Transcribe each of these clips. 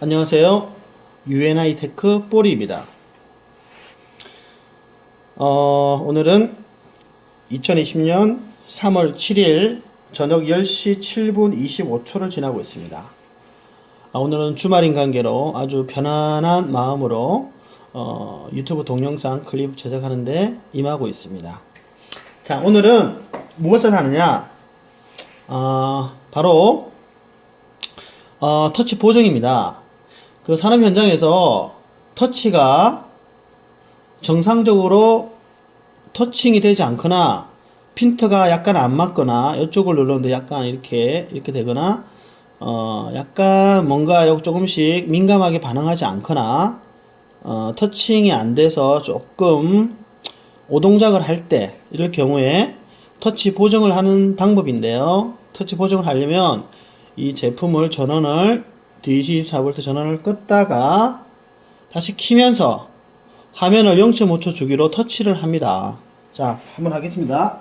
안녕하세요. UNI 테크 뽀리입니다. 어, 오늘은 2020년 3월 7일 저녁 10시 7분 25초를 지나고 있습니다. 아, 오늘은 주말인 관계로 아주 편안한 마음으로 어, 유튜브 동영상 클립 제작하는데 임하고 있습니다. 자, 오늘은 무엇을 하느냐? 어, 바로 어, 터치 보정입니다. 그 산업 현장에서 터치가 정상적으로 터칭이 되지 않거나 핀트가 약간 안 맞거나 이쪽을 눌렀는데 약간 이렇게 이렇게 되거나 어 약간 뭔가 요- 조금씩 민감하게 반응하지 않거나 어 터칭이 안 돼서 조금 오동작을 할 때 이럴 경우에 터치 보정을 하는 방법인데요. 터치 보정을 하려면 이 제품을 전원을 D24V 전원을 껐다가 다시 키면서 화면을 0.5초 주기로 터치를 합니다. 자, 한번 하겠습니다.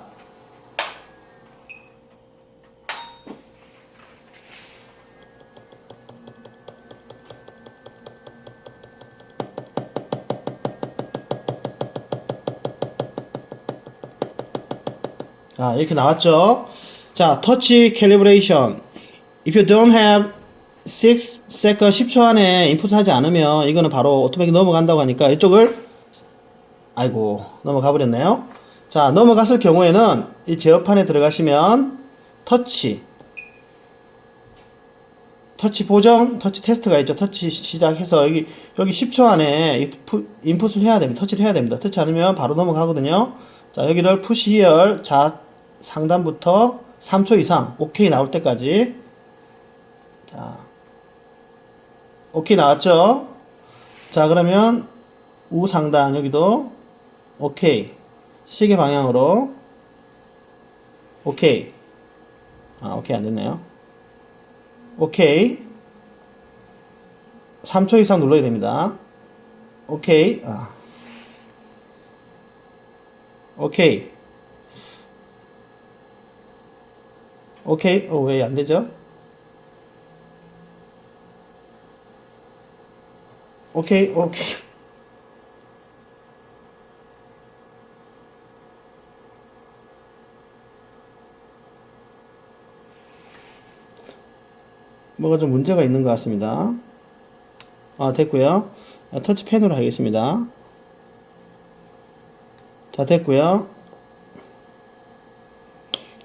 자, 이렇게 나왔죠? 자, 터치 캘리브레이션. If you don't have 6 second 10초 안에 인풋 하지 않으면 이거는 바로 오토매틱 넘어간다고 하니까 이쪽을 아이고 넘어가 버렸네요. 자, 넘어갔을 경우에는 이 제어판에 들어가시면 터치 터치 보정, 터치 테스트가 있죠. 터치 시- 시작해서 여기 여기 10초 안에 인풋- 인풋을 해야 됩니다. 터치를 해야 됩니다. 터치 않으면 바로 넘어가거든요. 자, 여기를 푸시 히얼 자 상단부터 3초 이상 오케이 나올 때까지 자 오케이 나왔죠? 자 그러면 우상단 여기도 오케이. 시계 방향으로 오케이. 아 오케이 안됐네요. 오케이. 3초 이상 눌러야 됩니다. 오케이. 아. 오케이. 오케이. 어, 왜 안되죠? 오케이 오케이. 뭐가 좀 문제가 있는 것 같습니다. 아 됐고요. 아, 터치펜으로 하겠습니다. 자 됐고요.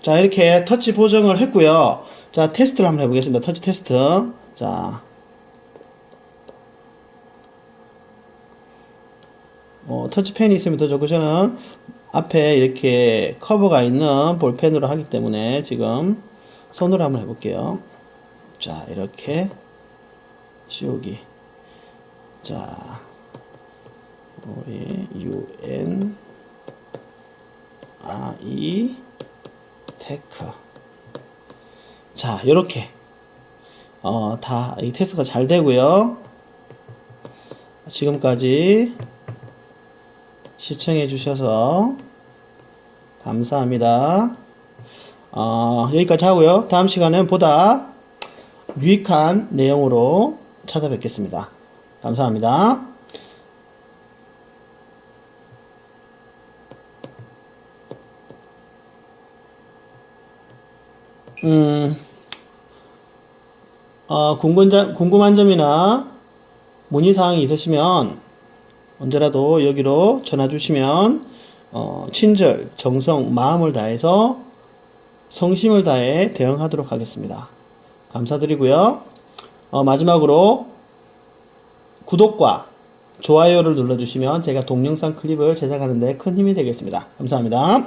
자 이렇게 터치 보정을 했고요. 자 테스트를 한번 해보겠습니다. 터치 테스트. 자 어, 터치펜이 있으면 더 좋고 저는 앞에 이렇게 커버가 있는 볼펜으로 하기 때문에 지금 손으로 한번 해볼게요. 자 이렇게 씌우기. 자 우리 UN I 테크. 자 이렇게. 어, 다 이 테스트가 잘 되고요. 지금까지 시청해 주셔서 감사합니다. 어, 여기까지 하고요. 다음 시간엔 보다 유익한 내용으로 찾아뵙겠습니다. 감사합니다. 음, 어, 궁금한, 궁금한 점이나 문의사항이 있으시면 언제라도 여기로 전화 주시면 어, 친절, 정성, 마음을 다해서 성심을 다해 대응하도록 하겠습니다. 감사드리고요. 어, 마지막으로 구독과 좋아요를 눌러주시면 제가 동영상 클립을 제작하는데 큰 힘이 되겠습니다. 감사합니다.